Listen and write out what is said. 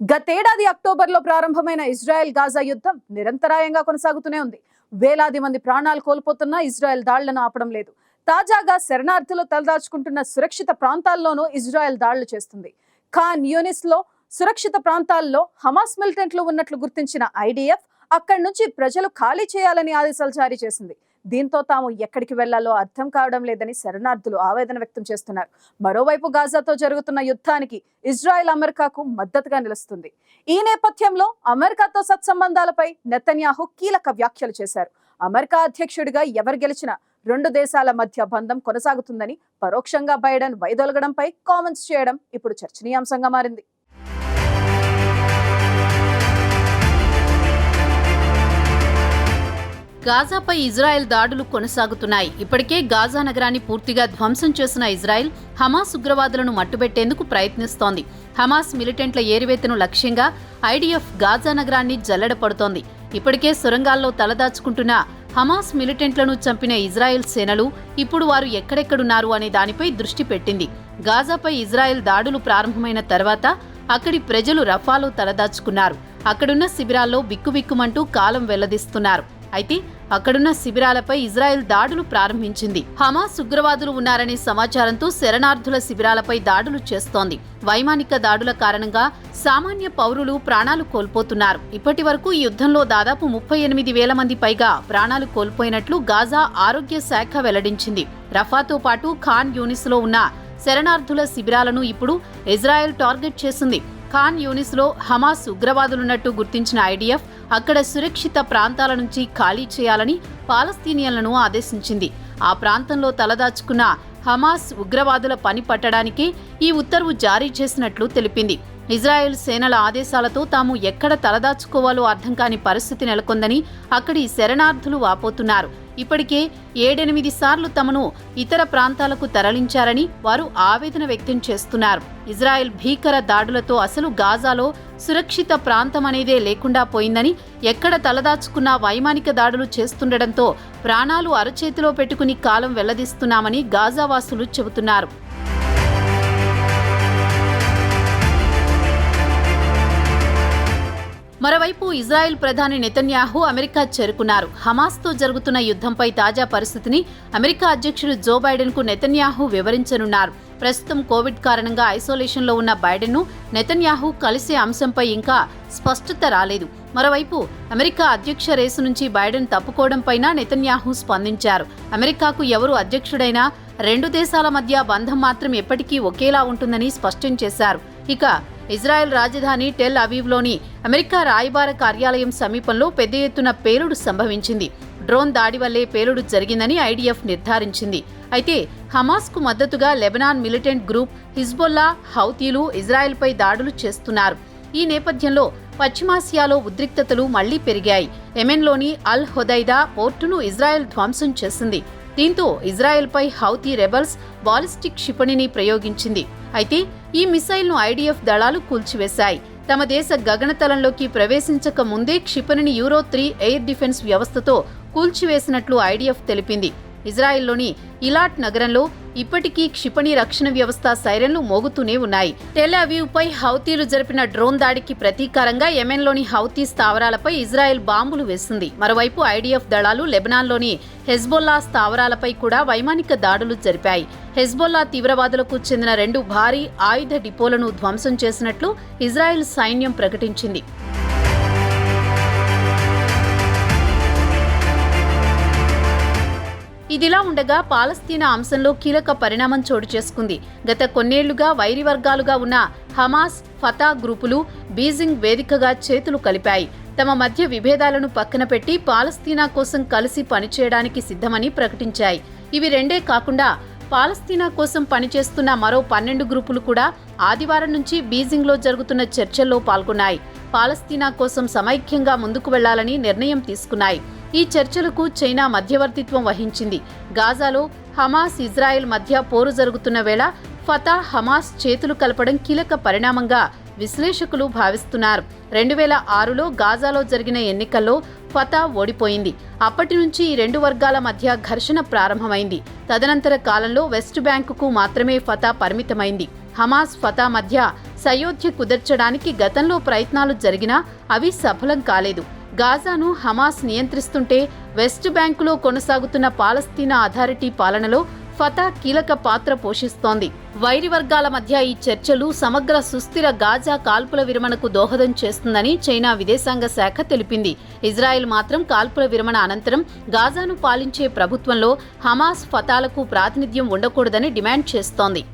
గతేడాది అక్టోబర్లో ప్రారంభమైన ఇజ్రాయెల్ గాజా యుద్ధం నిరంతరాయంగా కొనసాగుతూనే ఉంది. వేలాది మంది ప్రాణాలు కోల్పోతున్నా ఇజ్రాయెల్ దాళ్ళను ఆపడం లేదు. తాజాగా శరణార్థులు తలదాచుకుంటున్న సురక్షిత ప్రాంతాల్లోనూ ఇజ్రాయెల్ దాడులు చేస్తుంది. ఖాన్ యూనిస్లో సురక్షిత ప్రాంతాల్లో హమాస్ మిలిటెంట్లు ఉన్నట్లు గుర్తించిన ఐడిఎఫ్ అక్కడి నుంచి ప్రజలు ఖాళీ చేయాలని ఆదేశాలు జారీ చేసింది. దీంతో తాము ఎక్కడికి వెళ్ళాలో అర్థం కావడం లేదని శరణార్థులు ఆవేదన వ్యక్తం చేస్తున్నారు. మరోవైపు గాజాతో జరుగుతున్న యుద్ధానికి ఇజ్రాయెల్ అమెరికాకు మద్దతుగా నిలుస్తుంది. ఈ నేపథ్యంలో అమెరికాతో సత్సంబంధాలపై నెతన్యాహు కీలక వ్యాఖ్యలు చేశారు. అమెరికా అధ్యక్షుడిగా ఎవరు గెలిచినా రెండు దేశాల మధ్య బంధం కొనసాగుతుందని పరోక్షంగా బైడెన్ వైదొలగడంపై కామెంట్స్ చేయడం ఇప్పుడు చర్చనీయాంశంగా మారింది. గాజాపై ఇజ్రాయెల్ దాడులు కొనసాగుతున్నాయి. ఇప్పటికే గాజా నగరాన్ని పూర్తిగా ధ్వంసం చేసిన ఇజ్రాయెల్ హమాస్ ఉగ్రవాదులను మట్టుబెట్టేందుకు ప్రయత్నిస్తోంది. హమాస్ మిలిటెంట్ల ఏరివేతను లక్ష్యంగా ఐడిఎఫ్ గాజా నగరాన్ని జల్లెడపడుతోంది ఇప్పటికే సొరంగాల్లో తలదాచుకుంటున్న హమాస్ మిలిటెంట్లను చంపిన ఇజ్రాయెల్ సేనలు ఇప్పుడు వారు ఎక్కడెక్కడున్నారు అనే దానిపై దృష్టి పెట్టింది. గాజాపై ఇజ్రాయెల్ దాడులు ప్రారంభమైన తర్వాత అక్కడి ప్రజలు రఫాలో తలదాచుకున్నారు. అక్కడున్న శిబిరాల్లో బిక్కుబిక్కుమంటూ కాలం వెల్లదిస్తున్నారు. అయితే అక్కడున్న శిబిరాలపై ఇజ్రాయెల్ దాడులు ప్రారంభించింది. హమాస్ ఉగ్రవాదులు ఉన్నారనే సమాచారంతో శరణార్థుల శిబిరాలపై దాడులు చేస్తోంది. వైమానిక దాడుల కారణంగా సామాన్య పౌరులు ప్రాణాలు కోల్పోతున్నారు. ఇప్పటి వరకు ఈ యుద్ధంలో దాదాపు ముప్పై ఎనిమిది వేల మంది పైగా ప్రాణాలు కోల్పోయినట్లు గాజా ఆరోగ్య శాఖ వెల్లడించింది. రఫాతో పాటు ఖాన్ యూనిస్లో ఉన్న శరణార్థుల శిబిరాలను ఇప్పుడు ఇజ్రాయెల్ టార్గెట్ చేసింది. ఖాన్ యూనిస్లో హమాస్ ఉగ్రవాదులున్నట్టు గుర్తించిన ఐడిఎఫ్ అక్కడ సురక్షిత ప్రాంతాల నుంచి ఖాళీ చేయాలని పాలస్తీనియన్లను ఆదేశించింది. ఆ ప్రాంతంలో తలదాచుకున్న హమాస్ ఉగ్రవాదుల పని పట్టడానికే ఈ ఉత్తర్వు జారీ చేసినట్లు తెలిపింది. ఇజ్రాయెల్ సేనల ఆదేశాలతో తాము ఎక్కడ తలదాచుకోవాలో అర్థం కాని పరిస్థితి నెలకొందని అక్కడి శరణార్థులు వాపోతున్నారు. ఇప్పటికే ఏడెనిమిది సార్లు తమను ఇతర ప్రాంతాలకు తరలించారని వారు ఆవేదన వ్యక్తం చేస్తున్నారు. ఇజ్రాయెల్ భీకర దాడులతో అసలు గాజాలో సురక్షిత ప్రాంతం అనేదే లేకుండా పోయిందని ఎక్కడ తలదాచుకున్నా వైమానిక దాడులు చేస్తుండటంతో ప్రాణాలు అరచేతిలో పెట్టుకుని కాలం వెల్లదీస్తున్నామని గాజావాసులు చెబుతున్నారు. మరోవైపు ఇజ్రాయెల్ ప్రధాని నెతన్యాహు అమెరికా చేరుకున్నారు. హమాస్తో జరుగుతున్న యుద్ధంపై తాజా పరిస్థితిని అమెరికా అధ్యక్షుడు జో బైడెన్కు నెతన్యాహు వివరించనున్నారు. ప్రస్తుతం కోవిడ్ కారణంగా ఐసోలేషన్లో ఉన్న బైడెన్ను నెతన్యాహు కలిసే అంశంపై ఇంకా స్పష్టత రాలేదు. మరోవైపు అమెరికా అధ్యక్ష రేసు నుంచి బైడెన్ తప్పుకోవడంపైన నెతన్యాహు స్పందించారు. అమెరికాకు ఎవరు అధ్యక్షుడైనా రెండు దేశాల మధ్య బంధం మాత్రం ఎప్పటికీ ఒకేలా ఉంటుందని స్పష్టం చేశారు. ఇక ఇజ్రాయెల్ రాజధాని టెల్ అవీవ్లోని అమెరికా రాయబార కార్యాలయం సమీపంలో పెద్ద ఎత్తున పేలుడు సంభవించింది. డ్రోన్ దాడి వల్లే పేలుడు జరిగిందని ఐడిఎఫ్ నిర్ధారించింది. అయితే హమాస్కు మద్దతుగా లెబనాన్ మిలిటెంట్ గ్రూప్ హిజ్బొల్లా హౌతీలు ఇజ్రాయెల్పై దాడులు చేస్తున్నారు. ఈ నేపథ్యంలో పశ్చిమాసియాలో ఉద్రిక్తతలు మళ్ళీ పెరిగాయి. ఎమెన్లోని అల్ హొదైదా పోర్టును ఇజ్రాయెల్ ధ్వంసం చేసింది. దీంతో ఇజ్రాయెల్పై హౌతీ రెబల్స్ బాలిస్టిక్ క్షిపణిని ప్రయోగించింది. అయితే ఈ మిసైల్ను ఐడిఎఫ్ దళాలు కూల్చివేశాయి. తమ దేశ గగనతలంలోకి ప్రవేశించక ముందే క్షిపణిని యూరో త్రీ ఎయిర్ డిఫెన్స్ వ్యవస్థతో కూల్చివేసినట్లు ఐడిఎఫ్ తెలిపింది. ఇజ్రాయెల్లోని ఇలాట్ నగరంలో ఇప్పటికీ క్షిపణి రక్షణ వ్యవస్థ సైరన్లు మోగుతూనే ఉన్నాయి. టెల్ అవీవ్పై హౌతీలు జరిపిన డ్రోన్ దాడికి ప్రతీకారంగా యెమెన్లోని హౌతీ స్థావరాలపై ఇజ్రాయెల్ బాంబులు వేసింది. మరోవైపు ఐడిఎఫ్ దళాలు లెబనాన్లోని హెజ్బొల్లా స్థావరాలపై కూడా వైమానిక దాడులు జరిపాయి. హెజ్బొల్లా తీవ్రవాదులకు చెందిన రెండు భారీ ఆయుధ డిపోలను ధ్వంసం చేసినట్లు ఇజ్రాయెల్ సైన్యం ప్రకటించింది. ఇదిలా ఉండగా పాలస్తీనా అంశంలో కీలక పరిణామం చోటు చేసుకుంది. గత కొన్నేళ్ళుగా వైరి వర్గాలుగా ఉన్న హమాస్ ఫతా గ్రూపులు బీజింగ్ వేదికగా చేతులు కలిపాయి. తమ మధ్య విభేదాలను పక్కన పెట్టి పాలస్తీనా కోసం కలిసి పనిచేయడానికి సిద్ధమని ప్రకటించాయి. ఇవి రెండే కాకుండా పాలస్తీనా కోసం పనిచేస్తున్న మరో పన్నెండు గ్రూపులు కూడా ఆదివారం నుంచి బీజింగ్లో జరుగుతున్న చర్చల్లో పాల్గొన్నాయి. పాలస్తీనా కోసం సమైక్యంగా ముందుకు వెళ్ళాలని నిర్ణయం తీసుకున్నాయి. ఈ చర్చలకు చైనా మధ్యవర్తిత్వం వహించింది. గాజాలో హమాస్ ఇజ్రాయెల్ మధ్య పోరు జరుగుతున్న వేళ ఫతా హమాస్ చేతులు కలపడం కీలక పరిణామంగా విశ్లేషకులు భావిస్తున్నారు. రెండు వేల ఆరులో గాజాలో జరిగిన ఎన్నికల్లో ఫతా ఓడిపోయింది. అప్పటి నుంచి ఈ రెండు వర్గాల మధ్య ఘర్షణ ప్రారంభమైంది. తదనంతర కాలంలో వెస్ట్ బ్యాంకుకు మాత్రమే ఫతా పరిమితమైంది. హమాస్ ఫతా మధ్య సయోధ్య కుదర్చడానికి గతంలో ప్రయత్నాలు జరిగినా అవి సఫలం కాలేదు. గాజాను హమాస్ నియంత్రిస్తుంటే వెస్ట్ బ్యాంకులో కొనసాగుతున్న పాలస్తీనా అథారిటీ పాలనలో ఫతా కీలక పాత్ర పోషిస్తోంది. వైరి వర్గాల మధ్య ఈ చర్చలు సమగ్ర సుస్థిర గాజా కాల్పుల విరమణకు దోహదం చేస్తుందని చైనా విదేశాంగ శాఖ తెలిపింది. ఇజ్రాయెల్ మాత్రం కాల్పుల విరమణ అనంతరం గాజాను పాలించే ప్రభుత్వంలో హమాస్ ఫతాలకు ప్రాతినిధ్యం ఉండకూడదని డిమాండ్ చేస్తోంది.